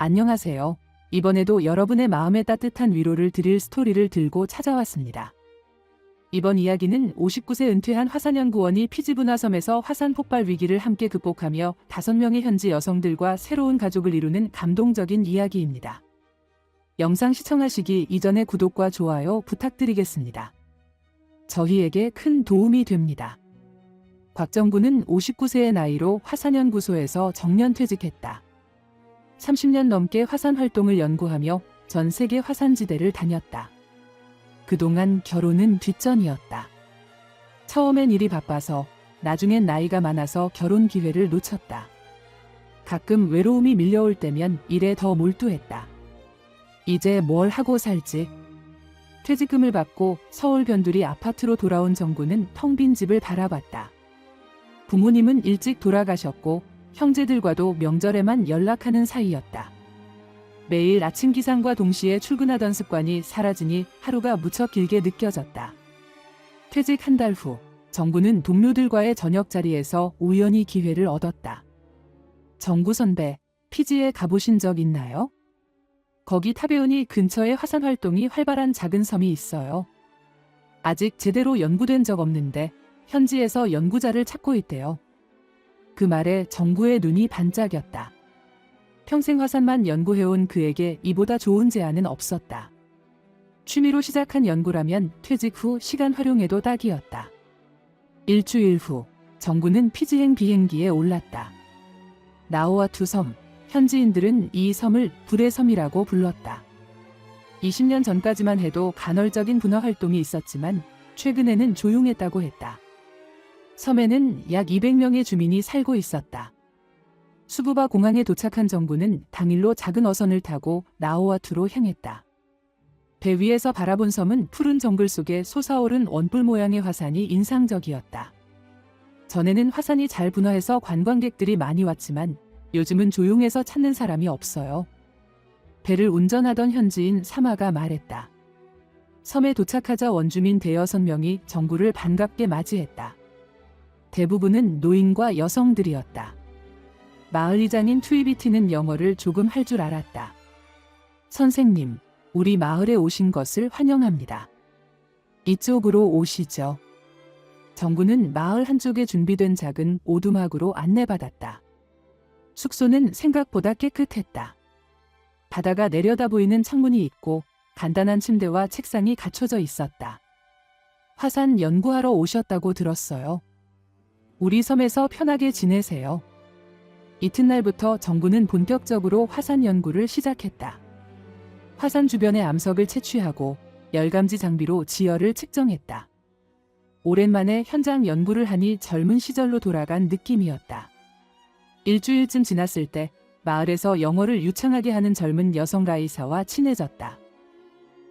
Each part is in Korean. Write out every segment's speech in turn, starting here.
안녕하세요. 이번에도 여러분의 마음에 따뜻한 위로를 드릴 스토리를 들고 찾아왔습니다. 이번 이야기는 59세 은퇴한 화산 연구원이 피지분화섬에서 화산 폭발 위기를 함께 극복하며 5명의 현지 여성들과 새로운 가족을 이루는 감동적인 이야기입니다. 영상 시청하시기 이전에 구독과 좋아요 부탁드리겠습니다. 저희에게 큰 도움이 됩니다. 곽정구는 59세의 나이로 화산연구소에서 정년퇴직했다. 30년 넘게 화산 활동을 연구하며 전 세계 화산지대를 다녔다. 그동안 결혼은 뒷전이었다. 처음엔 일이 바빠서 나중엔 나이가 많아서 결혼 기회를 놓쳤다. 가끔 외로움이 밀려올 때면 일에 더 몰두했다. 이제 뭘 하고 살지? 퇴직금을 받고 서울 변두리 아파트로 돌아온 정구는 텅 빈 집을 바라봤다. 부모님은 일찍 돌아가셨고 형제들과도 명절에만 연락하는 사이였다. 매일 아침 기상과 동시에 출근하던 습관이 사라지니 하루가 무척 길게 느껴졌다. 퇴직 한 달 후, 정구는 동료들과의 저녁 자리에서 우연히 기회를 얻었다. 정구 선배, 피지에 가보신 적 있나요? 거기 타베온이 근처에 화산 활동이 활발한 작은 섬이 있어요. 아직 제대로 연구된 적 없는데 현지에서 연구자를 찾고 있대요. 그 말에 정구의 눈이 반짝였다. 평생 화산만 연구해온 그에게 이보다 좋은 제안은 없었다. 취미로 시작한 연구라면 퇴직 후 시간 활용에도 딱이었다. 일주일 후 정구는 피지행 비행기에 올랐다. 나우아투 섬, 현지인들은 이 섬을 불의 섬이라고 불렀다. 20년 전까지만 해도 간헐적인 분화 활동이 있었지만 최근에는 조용했다고 했다. 섬에는 약 200명의 주민이 살고 있었다. 수부바 공항에 도착한 정부는 당일로 작은 어선을 타고 나오아투로 향했다. 배 위에서 바라본 섬은 푸른 정글 속에 솟아오른 원뿔 모양의 화산이 인상적이었다. 전에는 화산이 잘 분화해서 관광객들이 많이 왔지만 요즘은 조용해서 찾는 사람이 없어요. 배를 운전하던 현지인 사마가 말했다. 섬에 도착하자 원주민 대여섯 명이 정부를 반갑게 맞이했다. 대부분은 노인과 여성들이었다. 마을 이장인 투이비티는 영어를 조금 할 줄 알았다. 선생님, 우리 마을에 오신 것을 환영합니다. 이쪽으로 오시죠. 정구는 마을 한쪽에 준비된 작은 오두막으로 안내받았다. 숙소는 생각보다 깨끗했다. 바다가 내려다 보이는 창문이 있고 간단한 침대와 책상이 갖춰져 있었다. 화산 연구하러 오셨다고 들었어요. 우리 섬에서 편하게 지내세요. 이튿날부터 정부는 본격적으로 화산 연구를 시작했다. 화산 주변의 암석을 채취하고 열감지 장비로 지열을 측정했다. 오랜만에 현장 연구를 하니 젊은 시절로 돌아간 느낌이었다. 일주일쯤 지났을 때 마을에서 영어를 유창하게 하는 젊은 여성 라이사와 친해졌다.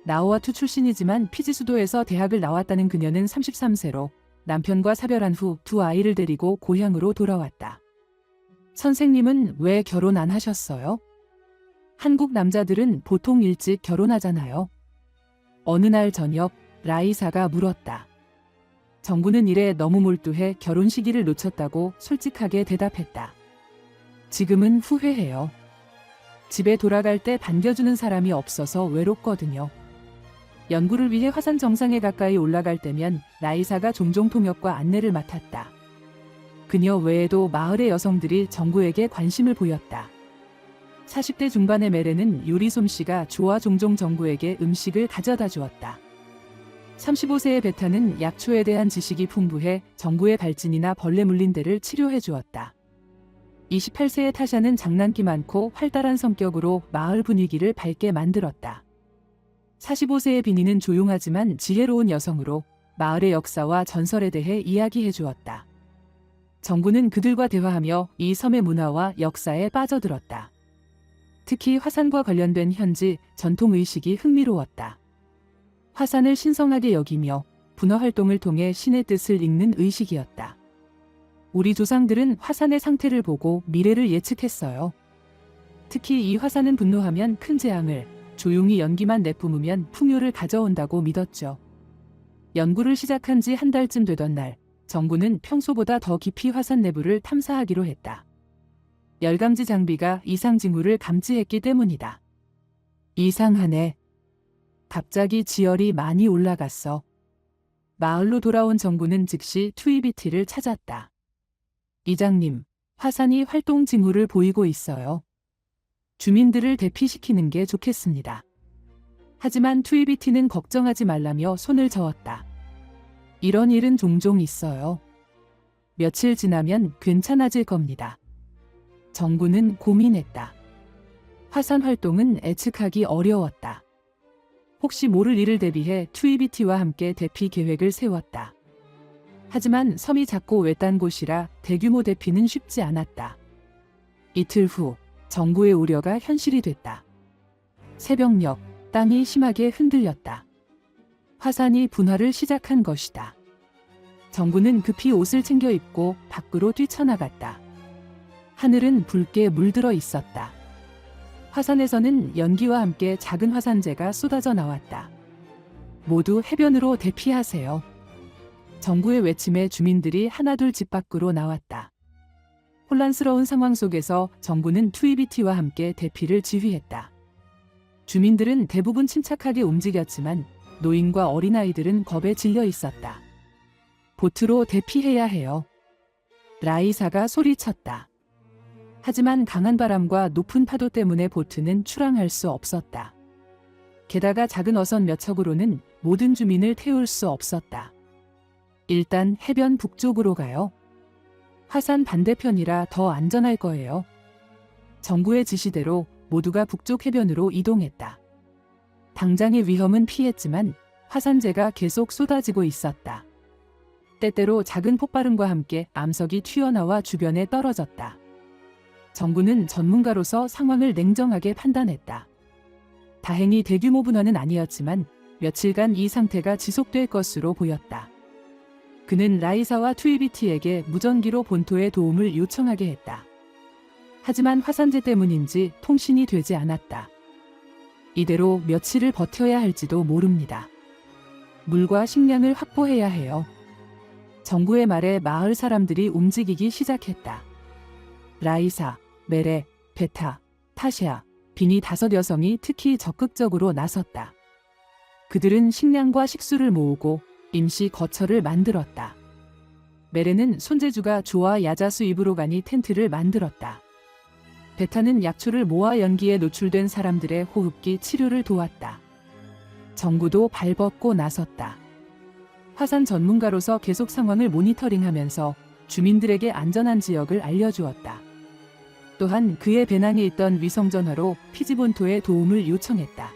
나우아투 출신이지만 피지 수도에서 대학을 나왔다는 그녀는 33세로 남편과 사별한 후 두 아이를 데리고 고향으로 돌아왔다. 선생님은 왜 결혼 안 하셨어요? 한국 남자들은 보통 일찍 결혼하잖아요. 어느 날 저녁 라이사가 물었다. 정부는 일에 너무 몰두해 결혼 시기를 놓쳤다고 솔직하게 대답했다. 지금은 후회해요. 집에 돌아갈 때 반겨주는 사람이 없어서 외롭거든요. 연구를 위해 화산 정상에 가까이 올라갈 때면 라이사가 종종 통역과 안내를 맡았다. 그녀 외에도 마을의 여성들이 정부에게 관심을 보였다. 40대 중반의 메레는 요리 솜씨가 좋아 종종 정부에게 음식을 가져다 주었다. 35세의 베타는 약초에 대한 지식이 풍부해 정부의 발진이나 벌레 물린 데를 치료해 주었다. 28세의 타샤는 장난기 많고 활달한 성격으로 마을 분위기를 밝게 만들었다. 45세의 비니는 조용하지만 지혜로운 여성으로 마을의 역사와 전설에 대해 이야기해 주었다. 정부는 그들과 대화하며 이 섬의 문화와 역사에 빠져들었다. 특히 화산과 관련된 현지 전통 의식이 흥미로웠다. 화산을 신성하게 여기며 분화 활동을 통해 신의 뜻을 읽는 의식이었다. 우리 조상들은 화산의 상태를 보고 미래를 예측했어요. 특히 이 화산은 분노하면 큰 재앙을, 조용히 연기만 내뿜으면 풍요를 가져온다고 믿었죠. 연구를 시작한 지 한 달쯤 되던 날, 정부는 평소보다 더 깊이 화산 내부를 탐사하기로 했다. 열감지 장비가 이상 징후를 감지했기 때문이다. 이상하네. 갑자기 지열이 많이 올라갔어. 마을로 돌아온 정구는 즉시 투이비티를 찾았다. 이장님, 화산이 활동 징후를 보이고 있어요. 주민들을 대피시키는 게 좋겠습니다. 하지만 투이비티는 걱정하지 말라며 손을 저었다. 이런 일은 종종 있어요. 며칠 지나면 괜찮아질 겁니다. 정구는 고민했다. 화산 활동은 예측하기 어려웠다. 혹시 모를 일을 대비해 투이비티와 함께 대피 계획을 세웠다. 하지만 섬이 작고 외딴 곳이라 대규모 대피는 쉽지 않았다. 이틀 후 정구의 우려가 현실이 됐다. 새벽녘 땅이 심하게 흔들렸다. 화산이 분화를 시작한 것이다. 정구는 급히 옷을 챙겨 입고 밖으로 뛰쳐나갔다. 하늘은 붉게 물들어 있었다. 화산에서는 연기와 함께 작은 화산재가 쏟아져 나왔다. 모두 해변으로 대피하세요. 정부의 외침에 주민들이 하나둘 집 밖으로 나왔다. 혼란스러운 상황 속에서 정부는 투이비티와 함께 대피를 지휘했다. 주민들은 대부분 침착하게 움직였지만 노인과 어린아이들은 겁에 질려 있었다. 보트로 대피해야 해요. 라이사가 소리쳤다. 하지만 강한 바람과 높은 파도 때문에 보트는 출항할 수 없었다. 게다가 작은 어선 몇 척으로는 모든 주민을 태울 수 없었다. 일단 해변 북쪽으로 가요. 화산 반대편이라 더 안전할 거예요. 정부의 지시대로 모두가 북쪽 해변으로 이동했다. 당장의 위험은 피했지만 화산재가 계속 쏟아지고 있었다. 때때로 작은 폭발음과 함께 암석이 튀어나와 주변에 떨어졌다. 정부는 전문가로서 상황을 냉정하게 판단했다. 다행히 대규모 분화는 아니었지만 며칠간 이 상태가 지속될 것으로 보였다. 그는 라이사와 투이비티에게 무전기로 본토의 도움을 요청하게 했다. 하지만 화산재 때문인지 통신이 되지 않았다. 이대로 며칠을 버텨야 할지도 모릅니다. 물과 식량을 확보해야 해요. 정부의 말에 마을 사람들이 움직이기 시작했다. 라이사, 메레, 베타, 타시아, 비니 다섯 여성이 특히 적극적으로 나섰다. 그들은 식량과 식수를 모으고 임시 거처를 만들었다. 메레는 손재주가 좋아 야자 수 입으로 가니 텐트를 만들었다. 베타는 약초를 모아 연기에 노출된 사람들의 호흡기 치료를 도왔다. 정구도 발벗고 나섰다. 화산 전문가로서 계속 상황을 모니터링하면서 주민들에게 안전한 지역을 알려주었다. 또한 그의 배낭에 있던 위성전화로 피지본토에 도움을 요청했다.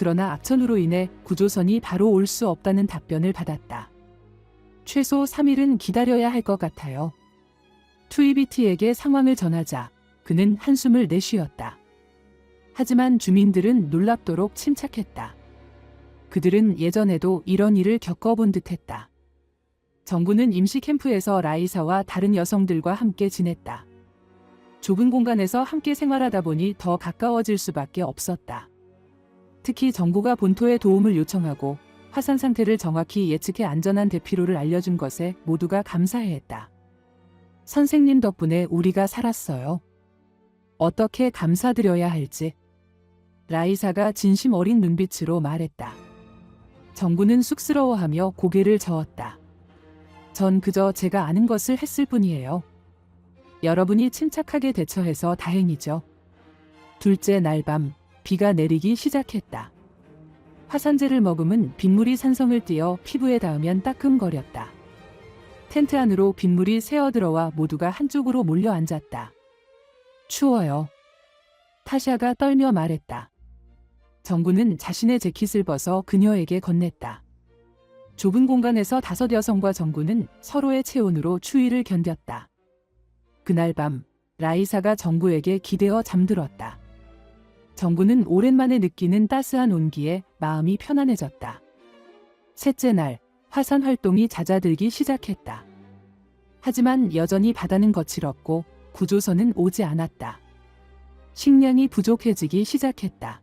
그러나 악천후로 인해 구조선이 바로 올 수 없다는 답변을 받았다. 최소 3일은 기다려야 할 것 같아요. 투이비티에게 상황을 전하자 그는 한숨을 내쉬었다. 하지만 주민들은 놀랍도록 침착했다. 그들은 예전에도 이런 일을 겪어본 듯했다. 정부는 임시 캠프에서 라이사와 다른 여성들과 함께 지냈다. 좁은 공간에서 함께 생활하다 보니 더 가까워질 수밖에 없었다. 특히 정부가 본토에 도움을 요청하고 화산 상태를 정확히 예측해 안전한 대피로를 알려준 것에 모두가 감사해했다. 선생님 덕분에 우리가 살았어요. 어떻게 감사드려야 할지. 라이사가 진심 어린 눈빛으로 말했다. 정부는 쑥스러워하며 고개를 저었다. 전 그저 제가 아는 것을 했을 뿐이에요. 여러분이 침착하게 대처해서 다행이죠. 둘째 날 밤 비가 내리기 시작했다. 화산재를 머금은 빗물이 산성을 띄어 피부에 닿으면 따끔거렸다. 텐트 안으로 빗물이 새어 들어와 모두가 한쪽으로 몰려 앉았다. 추워요. 타샤가 떨며 말했다. 정구는 자신의 재킷을 벗어 그녀에게 건넸다. 좁은 공간에서 다섯 여성과 정구는 서로의 체온으로 추위를 견뎠다. 그날 밤 라이사가 정부에게 기대어 잠들었다. 정부는 오랜만에 느끼는 따스한 온기에 마음이 편안해졌다. 셋째 날 화산 활동이 잦아들기 시작했다. 하지만 여전히 바다는 거칠었고 구조선은 오지 않았다. 식량이 부족해지기 시작했다.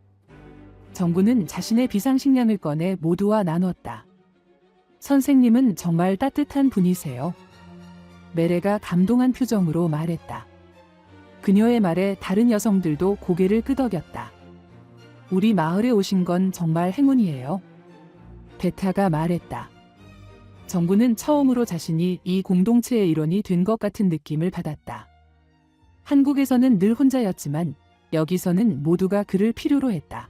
정부는 자신의 비상식량을 꺼내 모두와 나눴다. 선생님은 정말 따뜻한 분이세요. 메레가 감동한 표정으로 말했다. 그녀의 말에 다른 여성들도 고개를 끄덕였다. 우리 마을에 오신 건 정말 행운이에요. 베타가 말했다. 정부는 처음으로 자신이 이 공동체의 일원이 된 것 같은 느낌을 받았다. 한국에서는 늘 혼자였지만 여기서는 모두가 그를 필요로 했다.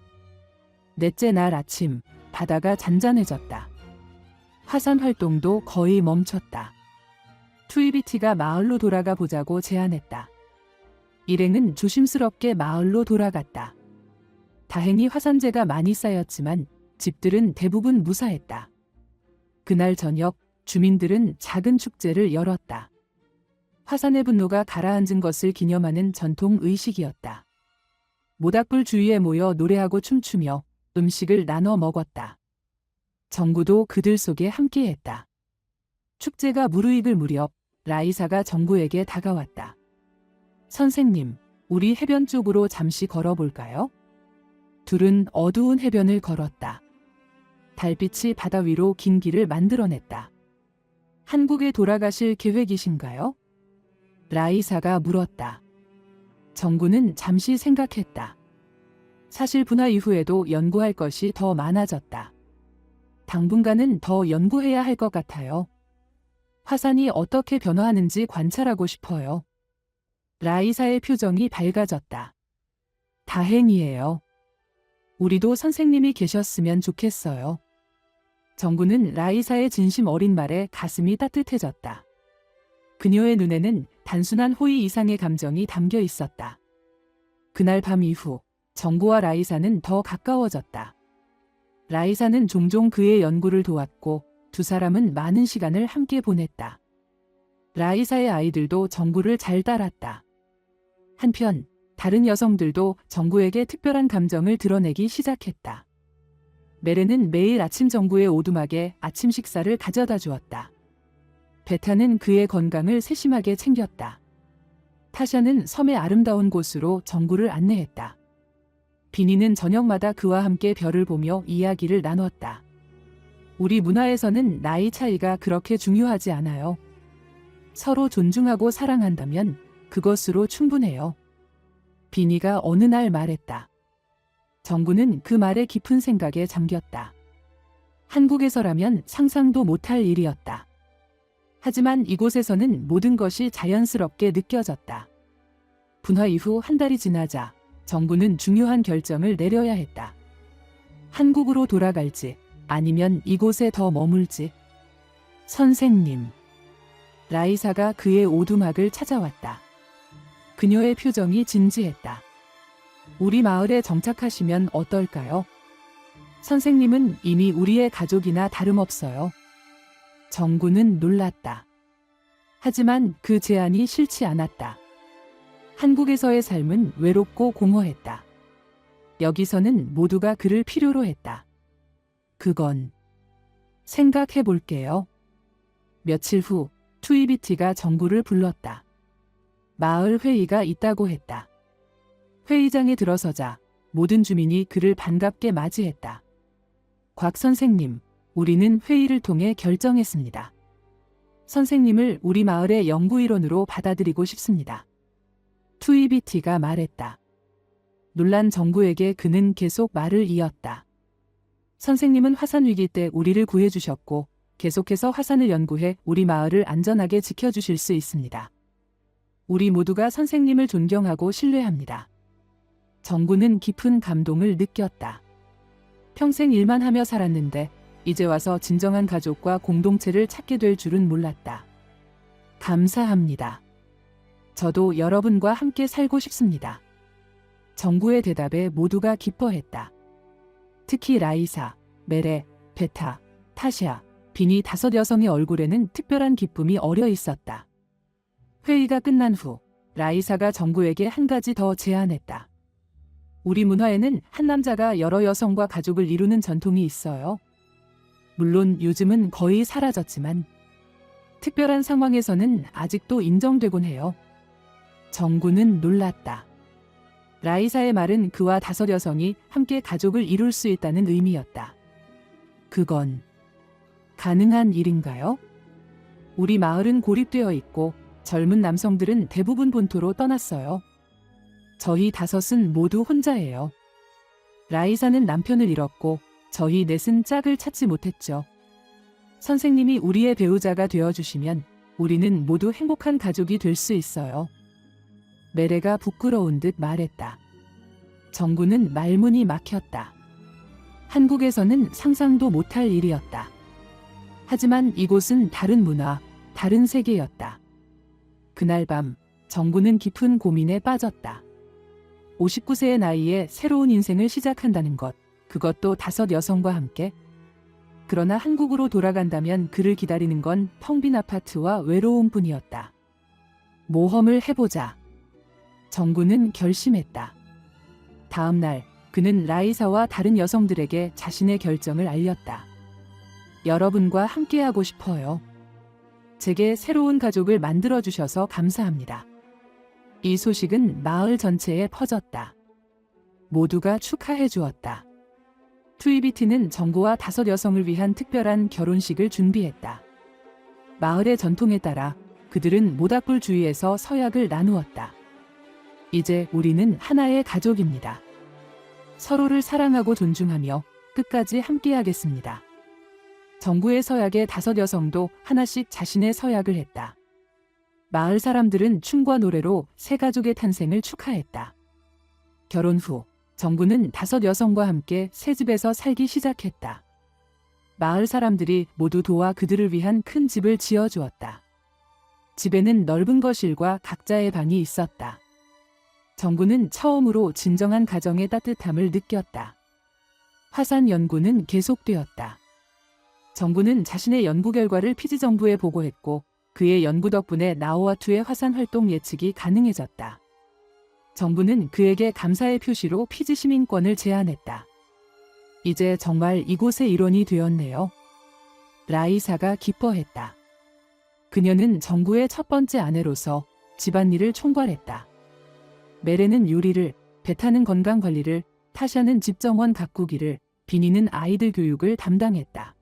넷째 날 아침 바다가 잔잔해졌다. 화산 활동도 거의 멈췄다. 투이비티가 마을로 돌아가 보자고 제안했다. 일행은 조심스럽게 마을로 돌아갔다. 다행히 화산재가 많이 쌓였지만 집들은 대부분 무사했다. 그날 저녁 주민들은 작은 축제를 열었다. 화산의 분노가 가라앉은 것을 기념하는 전통 의식이었다. 모닥불 주위에 모여 노래하고 춤추며 음식을 나눠 먹었다. 정구도 그들 속에 함께했다. 축제가 무르익을 무렵 라이사가 정구에게 다가왔다. 선생님, 우리 해변 쪽으로 잠시 걸어볼까요? 둘은 어두운 해변을 걸었다. 달빛이 바다 위로 긴 길을 만들어냈다. 한국에 돌아가실 계획이신가요? 라이사가 물었다. 정구는 잠시 생각했다. 사실 분화 이후에도 연구할 것이 더 많아졌다. 당분간은 더 연구해야 할 것 같아요. 화산이 어떻게 변화하는지 관찰하고 싶어요. 라이사의 표정이 밝아졌다. 다행이에요. 우리도 선생님이 계셨으면 좋겠어요. 정구는 라이사의 진심 어린 말에 가슴이 따뜻해졌다. 그녀의 눈에는 단순한 호의 이상의 감정이 담겨 있었다. 그날 밤 이후 정구와 라이사는 더 가까워졌다. 라이사는 종종 그의 연구를 도왔고 두 사람은 많은 시간을 함께 보냈다. 라이사의 아이들도 정구를 잘 따랐다. 한편 다른 여성들도 정구에게 특별한 감정을 드러내기 시작했다. 메레는 매일 아침 정구의 오두막에 아침 식사를 가져다 주었다. 베타는 그의 건강을 세심하게 챙겼다. 타샤는 섬의 아름다운 곳으로 정구를 안내했다. 비니는 저녁마다 그와 함께 별을 보며 이야기를 나눴다. 우리 문화에서는 나이 차이가 그렇게 중요하지 않아요. 서로 존중하고 사랑한다면 그것으로 충분해요. 비니가 어느 날 말했다. 정구는 그 말에 깊은 생각에 잠겼다. 한국에서라면 상상도 못할 일이었다. 하지만 이곳에서는 모든 것이 자연스럽게 느껴졌다. 분화 이후 한 달이 지나자 정부는 중요한 결정을 내려야 했다. 한국으로 돌아갈지 아니면 이곳에 더 머물지. 선생님. 라이사가 그의 오두막을 찾아왔다. 그녀의 표정이 진지했다. 우리 마을에 정착하시면 어떨까요? 선생님은 이미 우리의 가족이나 다름없어요. 정구는 놀랐다. 하지만 그 제안이 싫지 않았다. 한국에서의 삶은 외롭고 공허했다. 여기서는 모두가 그를 필요로 했다. 그건 생각해 볼게요. 며칠 후 투이비티가 정구를 불렀다. 마을 회의가 있다고 했다. 회의장에 들어서자 모든 주민이 그를 반갑게 맞이했다. 곽 선생님, 우리는 회의를 통해 결정했습니다. 선생님을 우리 마을의 연구일원으로 받아들이고 싶습니다. 투이비티가 말했다. 놀란 정구에게 그는 계속 말을 이었다. 선생님은 화산 위기 때 우리를 구해주셨고 계속해서 화산을 연구해 우리 마을을 안전하게 지켜주실 수 있습니다. 우리 모두가 선생님을 존경하고 신뢰합니다. 정구는 깊은 감동을 느꼈다. 평생 일만 하며 살았는데 이제 와서 진정한 가족과 공동체를 찾게 될 줄은 몰랐다. 감사합니다. 저도 여러분과 함께 살고 싶습니다. 정구의 대답에 모두가 기뻐했다. 특히 라이사, 메레, 베타, 타시아, 비니 다섯 여성의 얼굴에는 특별한 기쁨이 어려 있었다. 회의가 끝난 후 라이사가 정구에게 한 가지 더 제안했다. 우리 문화에는 한 남자가 여러 여성과 가족을 이루는 전통이 있어요. 물론 요즘은 거의 사라졌지만 특별한 상황에서는 아직도 인정되곤 해요. 정구는 놀랐다. 라이사의 말은 그와 다섯 여성이 함께 가족을 이룰 수 있다는 의미였다. 그건 가능한 일인가요? 우리 마을은 고립되어 있고 젊은 남성들은 대부분 본토로 떠났어요. 저희 다섯은 모두 혼자예요. 라이사는 남편을 잃었고 저희 넷은 짝을 찾지 못했죠. 선생님이 우리의 배우자가 되어주시면 우리는 모두 행복한 가족이 될 수 있어요. 메레가 부끄러운 듯 말했다. 정구는 말문이 막혔다. 한국에서는 상상도 못할 일이었다. 하지만 이곳은 다른 문화, 다른 세계였다. 그날 밤 정구는 깊은 고민에 빠졌다. 59세의 나이에 새로운 인생을 시작한다는 것, 그것도 다섯 여성과 함께. 그러나 한국으로 돌아간다면 그를 기다리는 건 텅 빈 아파트와 외로움 뿐이었다. 모험을 해보자. 정구는 결심했다. 다음 날 그는 라이사와 다른 여성들에게 자신의 결정을 알렸다. 여러분과 함께하고 싶어요. 제게 새로운 가족을 만들어 주셔서 감사합니다. 이 소식은 마을 전체에 퍼졌다. 모두가 축하해 주었다. 투이비티는 정부와 다섯 여성을 위한 특별한 결혼식을 준비했다. 마을의 전통에 따라 그들은 모닥불 주위에서 서약을 나누었다. 이제 우리는 하나의 가족입니다. 서로를 사랑하고 존중하며 끝까지 함께하겠습니다. 정부의 서약에 다섯 여성도 하나씩 자신의 서약을 했다. 마을 사람들은 춤과 노래로 새 가족의 탄생을 축하했다. 결혼 후 정부는 다섯 여성과 함께 새 집에서 살기 시작했다. 마을 사람들이 모두 도와 그들을 위한 큰 집을 지어 주었다. 집에는 넓은 거실과 각자의 방이 있었다. 정부는 처음으로 진정한 가정의 따뜻함을 느꼈다. 화산 연구는 계속되었다. 정부는 자신의 연구 결과를 피지 정부에 보고했고 그의 연구 덕분에 나우아투의 화산 활동 예측이 가능해졌다. 정부는 그에게 감사의 표시로 피지 시민권을 제안했다. 이제 정말 이곳의 일원이 되었네요. 라이사가 기뻐했다. 그녀는 정부의 첫 번째 아내로서 집안일을 총괄했다. 메레는 요리를, 베타는 건강 관리를, 타샤는 집정원 가꾸기를, 비니는 아이들 교육을 담당했다.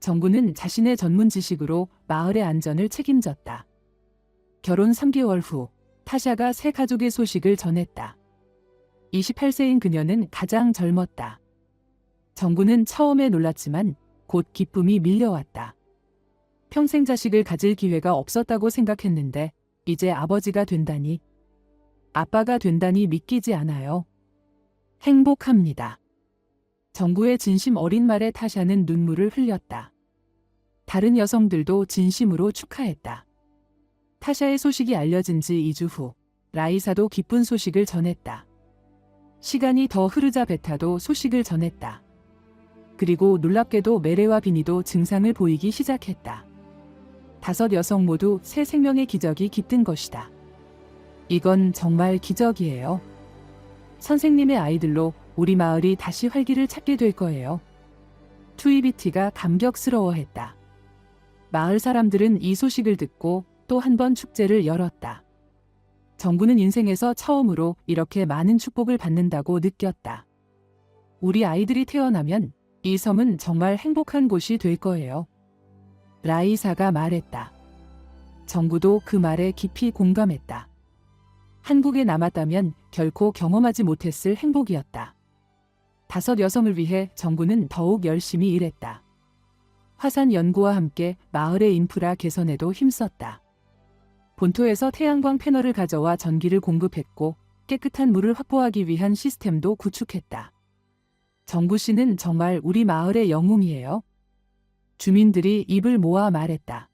정부는 자신의 전문 지식으로 마을의 안전을 책임졌다. 결혼 3개월 후 타샤가 새 가족의 소식을 전했다. 28세인 그녀는 가장 젊었다. 정부는 처음에 놀랐지만 곧 기쁨이 밀려왔다. 평생 자식을 가질 기회가 없었다고 생각했는데 이제 아버지가 된다니, 아빠가 된다니 믿기지 않아요. 행복합니다. 정부의 진심 어린 말에 타샤는 눈물을 흘렸다. 다른 여성들도 진심으로 축하했다. 타샤의 소식이 알려진 지 2주 후 라이사도 기쁜 소식을 전했다. 시간이 더 흐르자 베타도 소식을 전했다. 그리고 놀랍게도 메레와 비니도 증상을 보이기 시작했다. 다섯 여성 모두 새 생명의 기적이 깃든 것이다. 이건 정말 기적이에요. 선생님의 아이들로 우리 마을이 다시 활기를 찾게 될 거예요. 투이비티가 감격스러워했다. 마을 사람들은 이 소식을 듣고 또 한 번 축제를 열었다. 정부는 인생에서 처음으로 이렇게 많은 축복을 받는다고 느꼈다. 우리 아이들이 태어나면 이 섬은 정말 행복한 곳이 될 거예요. 라이사가 말했다. 정부도 그 말에 깊이 공감했다. 한국에 남았다면 결코 경험하지 못했을 행복이었다. 다섯 여성을 위해 정부는 더욱 열심히 일했다. 화산 연구와 함께 마을의 인프라 개선에도 힘썼다. 본토에서 태양광 패널을 가져와 전기를 공급했고 깨끗한 물을 확보하기 위한 시스템도 구축했다. 정부 씨는 정말 우리 마을의 영웅이에요. 주민들이 입을 모아 말했다.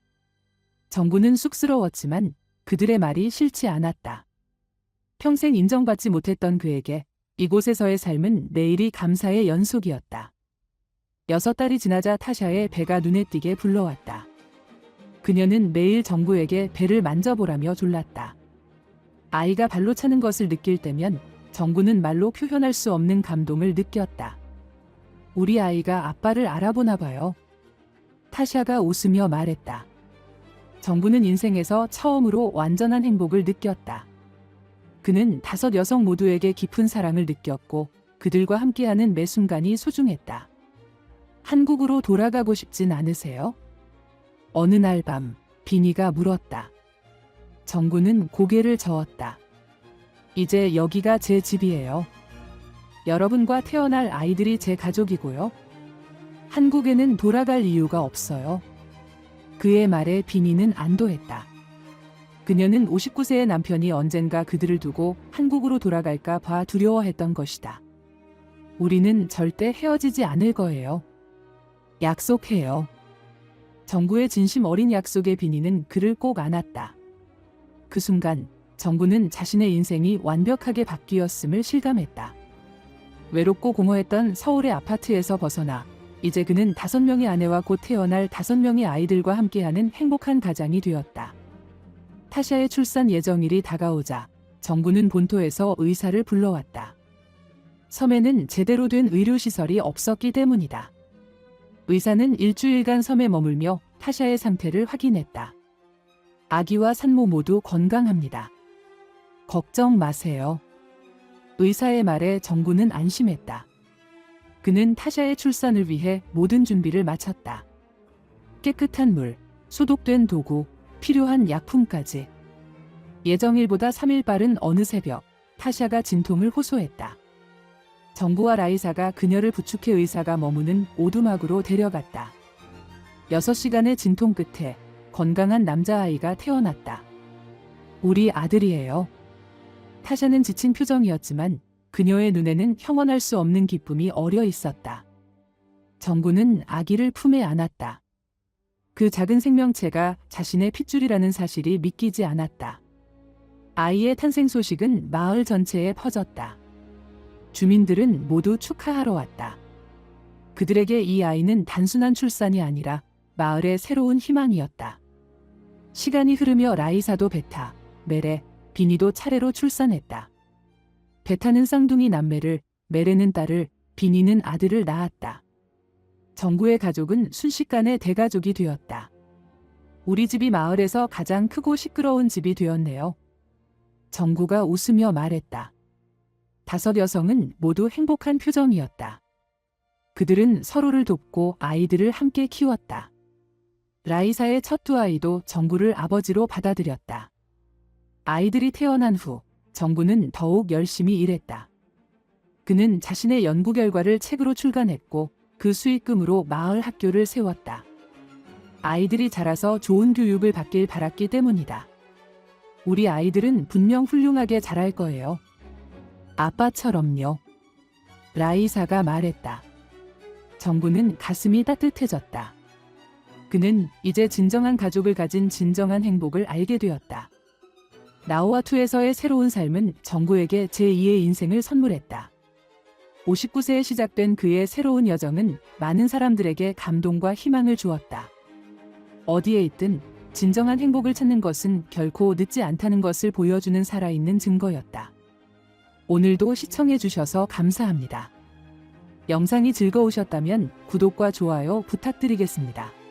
정부는 쑥스러웠지만 그들의 말이 싫지 않았다. 평생 인정받지 못했던 그에게 이곳에서의 삶은 내일이 감사의 연속이었다. 여섯 달이 지나자 타샤의 배가 눈에 띄게 불러왔다. 그녀는 매일 정부에게 배를 만져보라며 졸랐다. 아이가 발로 차는 것을 느낄 때면 정부는 말로 표현할 수 없는 감동을 느꼈다. 우리 아이가 아빠를 알아보나 봐요. 타샤가 웃으며 말했다. 정부는 인생에서 처음으로 완전한 행복을 느꼈다. 그는 다섯 여성 모두에게 깊은 사랑을 느꼈고 그들과 함께하는 매 순간이 소중했다. 한국으로 돌아가고 싶진 않으세요? 어느 날 밤 비니가 물었다. 정구는 고개를 저었다. 이제 여기가 제 집이에요. 여러분과 태어날 아이들이 제 가족이고요. 한국에는 돌아갈 이유가 없어요. 그의 말에 비니는 안도했다. 그녀는 59세의 남편이 언젠가 그들을 두고 한국으로 돌아갈까 봐 두려워했던 것이다. 우리는 절대 헤어지지 않을 거예요. 약속해요. 정구의 진심 어린 약속에 비니는 그를 꼭 안았다. 그 순간 정구는 자신의 인생이 완벽하게 바뀌었음을 실감했다. 외롭고 공허했던 서울의 아파트에서 벗어나 이제 그는 다섯 명의 아내와 곧 태어날 다섯 명의 아이들과 함께하는 행복한 가장이 되었다. 타샤의 출산 예정일이 다가오자 정구는 본토에서 의사를 불러왔다. 섬에는 제대로 된 의료시설이 없었기 때문이다. 의사는 일주일간 섬에 머물며 타샤의 상태를 확인했다. 아기와 산모 모두 건강합니다. 걱정 마세요. 의사의 말에 정구는 안심했다. 그는 타샤의 출산을 위해 모든 준비를 마쳤다. 깨끗한 물, 소독된 도구, 필요한 약품까지. 예정일보다 3일 빠른 어느 새벽, 타샤가 진통을 호소했다. 정부와 라이사가 그녀를 부축해 의사가 머무는 오두막으로 데려갔다. 6시간의 진통 끝에 건강한 남자아이가 태어났다. 우리 아들이에요. 타샤는 지친 표정이었지만 그녀의 눈에는 형언할 수 없는 기쁨이 어려 있었다. 정구는 아기를 품에 안았다. 그 작은 생명체가 자신의 핏줄이라는 사실이 믿기지 않았다. 아이의 탄생 소식은 마을 전체에 퍼졌다. 주민들은 모두 축하하러 왔다. 그들에게 이 아이는 단순한 출산이 아니라 마을의 새로운 희망이었다. 시간이 흐르며 라이사도 베타, 메레, 비니도 차례로 출산했다. 베타는 쌍둥이 남매를, 메레는 딸을, 비니는 아들을 낳았다. 정구의 가족은 순식간에 대가족이 되었다. 우리 집이 마을에서 가장 크고 시끄러운 집이 되었네요. 정구가 웃으며 말했다. 다섯 여성은 모두 행복한 표정이었다. 그들은 서로를 돕고 아이들을 함께 키웠다. 라이사의 첫 두 아이도 정구를 아버지로 받아들였다. 아이들이 태어난 후 정구는 더욱 열심히 일했다. 그는 자신의 연구 결과를 책으로 출간했고 그 수익금으로 마을 학교를 세웠다. 아이들이 자라서 좋은 교육을 받길 바랐기 때문이다. 우리 아이들은 분명 훌륭하게 자랄 거예요. 아빠처럼요. 라이사가 말했다. 정구는 가슴이 따뜻해졌다. 그는 이제 진정한 가족을 가진 진정한 행복을 알게 되었다. 나우아투에서의 새로운 삶은 정구에게 제2의 인생을 선물했다. 59세에 시작된 그의 새로운 여정은 많은 사람들에게 감동과 희망을 주었다. 어디에 있든 진정한 행복을 찾는 것은 결코 늦지 않다는 것을 보여주는 살아있는 증거였다. 오늘도 시청해주셔서 감사합니다. 영상이 즐거우셨다면 구독과 좋아요 부탁드리겠습니다.